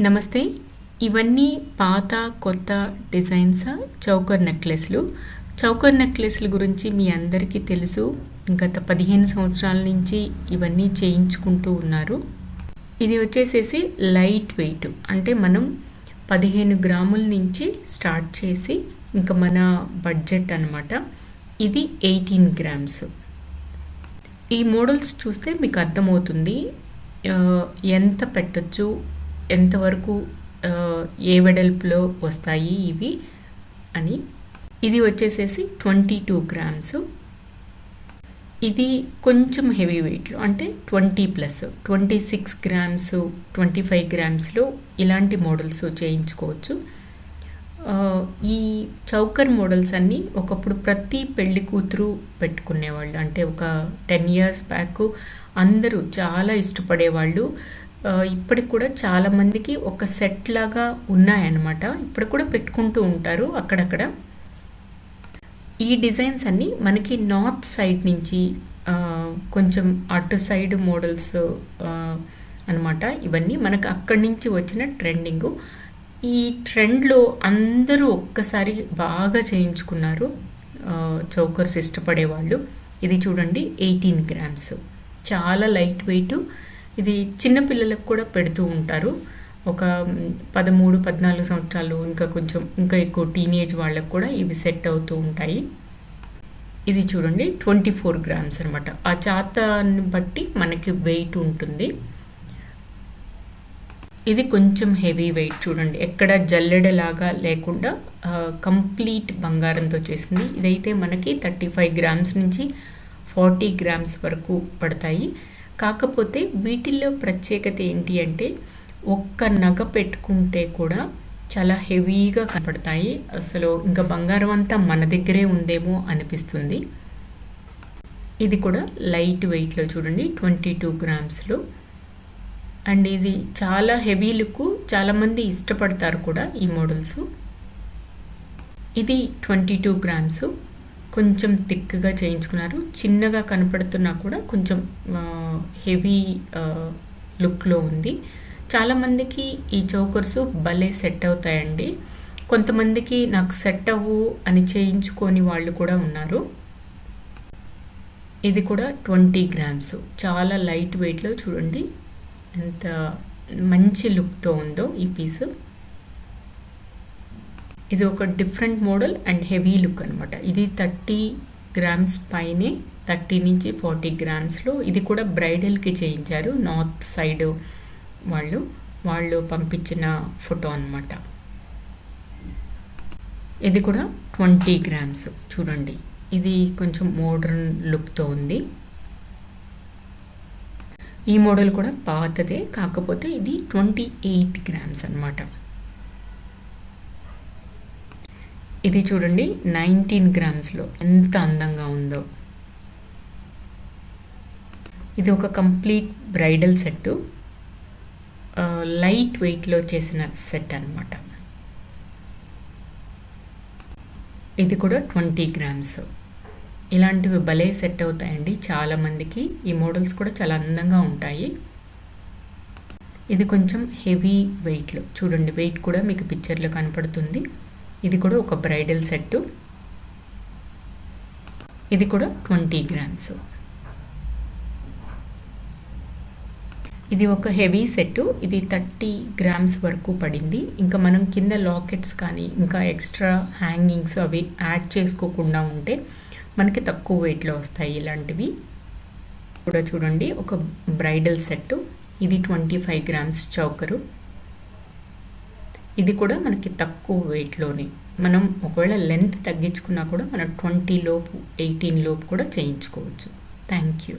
నమస్తే. ఇవన్నీ పాత కొత్త డిజైన్స్? చౌకర్ నెక్లెస్లు? చౌకర్ నెక్లెస్ల గురించి మీ అందరికీ తెలుసు. గత పదిహేను సంవత్సరాల నుంచి ఇవన్నీ చేయించుకుంటూ ఉన్నారు. ఇది వచ్చేసేసి లైట్ వెయిట్. అంటే మనం పదిహేను గ్రాముల నుంచి స్టార్ట్ చేసి ఇంకా మన బడ్జెట్ అనమాట ఇది ఎయిటీన్ గ్రామ్స్. ఈ మోడల్స్ చూస్తే మీకు అర్థమవుతుంది. ఎంత పెట్టచ్చు? ఎంతవరకు ఏ వెడల్పులో వస్తాయి ఇవి అని. ఇది వచ్చేసేసి ట్వంటీ టూ గ్రామ్స్. ఇది కొంచెం హెవీ వెయిట్లో అంటే twenty plus twenty six grams twenty five గ్రామ్స్లో ఇలాంటి మోడల్స్ చేయించుకోవచ్చు. ఈ చౌకర్ మోడల్స్ అన్నీ ఒకప్పుడు ప్రతి పెళ్ళి కూతురు పెట్టుకునేవాళ్ళు. అంటే ఒక టెన్ ఇయర్స్ బ్యాక్ అందరూ చాలా ఇష్టపడేవాళ్ళు. ఇప్పటికి కూడా చాలామందికి ఒక సెట్ లాగా ఉన్నాయన్నమాట. ఇప్పుడు కూడా పెట్టుకుంటూ ఉంటారు అక్కడక్కడ. ఈ డిజైన్స్ అన్నీ మనకి నార్త్ సైడ్ నుంచి కొంచెం అటు సైడ్ మోడల్స్ అనమాట ఇవన్నీ మనకు అక్కడి నుంచి వచ్చిన ట్రెండింగ్. ఈ ట్రెండ్లో అందరూ ఒక్కసారి బాగా చేయించుకున్నారు. చౌకర్స్ చౌకర్స్ ఇష్టపడేవాళ్ళు. ఇది చూడండి ఎయిటీన్ గ్రామ్స్. చాలా లైట్ వెయిట్. ఇది చిన్నపిల్లలకు కూడా పెడుతూ ఉంటారు. ఒక పదమూడు పద్నాలుగు సంవత్సరాలు ఇంకా కొంచెం ఇంకా ఎక్కువ టీనేజ్ వాళ్ళకు కూడా ఇవి సెట్ అవుతూ ఉంటాయి. ఇది చూడండి ట్వంటీ ఫోర్ గ్రామ్స్ అనమాట ఆ చాతాన్ని బట్టి మనకి వెయిట్ ఉంటుంది. ఇది కొంచెం హెవీ వెయిట్ చూడండి. ఎక్కడ జల్లెడలాగా లేకుండా కంప్లీట్ బంగారంతో చేసింది. ఇదైతే మనకి థర్టీ ఫైవ్ గ్రామ్స్ నుంచి ఫార్టీ గ్రామ్స్ వరకు పడతాయి. కాకపోతే వీటిల్లో ప్రత్యేకత ఏంటి అంటే ఒక్క నగ పెట్టుకుంటే కూడా చాలా హెవీగా కనపడతాయి. అసలు ఇంకా బంగారం అంతా మన దగ్గరే ఉందేమో అనిపిస్తుంది. ఇది కూడా లైట్ వెయిట్లో చూడండి ట్వంటీ టూ గ్రామ్స్లో. అండ్ ఇది చాలా హెవీ లుక్ చాలామంది ఇష్టపడతారు కూడా ఈ మోడల్స్. ఇది ట్వంటీ టూ గ్రామ్స్. కొంచెం థిక్గా చేయించుకున్నారు. చిన్నగా కనపడుతున్నా కూడా కొంచెం హెవీ లుక్లో ఉంది. చాలామందికి ఈ చౌకర్స్ భలే సెట్ అవుతాయండి. కొంతమందికి నాకు సెట్ అవ్వు అని చేయించుకొని వాళ్ళు కూడా ఉన్నారు. ఇది కూడా ట్వంటీ గ్రామ్స్. చాలా లైట్ వెయిట్లో చూడండి. ఎంత మంచి లుక్తో ఉందో ఈ పీస్. ఇది ఒక different model and heavy look అనమాట ఇది థర్టీ గ్రామ్స్ పైనే థర్టీ నుంచి ఫార్టీ గ్రామ్స్లో ఇది కూడా బ్రైడల్కి చేయించారు నార్త్ సైడ్ వాళ్ళు. వాళ్ళు పంపించిన ఫోటో అనమాట ఇది కూడా ట్వంటీ గ్రామ్స్. చూడండి. ఇది కొంచెం మోడర్న్ లుక్తో ఉంది. ఈ మోడల్ కూడా పాతదే. కాకపోతే ఇది ట్వంటీ ఎయిట్ గ్రామ్స్ అనమాట ఇది చూడండి నైన్టీన్ గ్రామ్స్లో ఎంత అందంగా ఉందో. ఇది ఒక కంప్లీట్ బ్రైడల్ సెట్ లైట్ వెయిట్లో చేసిన సెట్ అనమాట ఇది కూడా ట్వంటీ గ్రామ్స్. ఇలాంటివి భలే సెట్ అవుతాయండి. చాలామందికి ఈ మోడల్స్ కూడా చాలా అందంగా ఉంటాయి. ఇది కొంచెం హెవీ వెయిట్లో చూడండి వెయిట్ కూడా మీకు పిక్చర్లో కనపడుతుంది. ఇది కూడా ఒక బ్రైడల్ సెట్టు. ఇది కూడా ట్వంటీ గ్రామ్స్. ఇది ఒక హెవీ సెట్ ఇది థర్టీ గ్రామ్స్ వరకు పడింది. ఇంకా మనం కింద లాకెట్స్ కానీ ఇంకా ఎక్స్ట్రా హ్యాంగింగ్స్ అవి యాడ్ చేసుకోకుండా ఉంటే మనకి తక్కువ వెయిట్లో వస్తాయి ఇలాంటివి. కూడా చూడండి ఒక బ్రైడల్ సెట్ ఇది ట్వంటీ ఫైవ్ గ్రామ్స్ చౌకరు. ఇది కూడా మనకి తక్కువ వెయిట్లోనే మనం ఒకవేళ లెంత్ తగ్గించుకున్నా కూడా మనం ట్వంటీ లోపు ఎయిటీన్ లోపు కూడా చేయించుకోవచ్చు. Thank you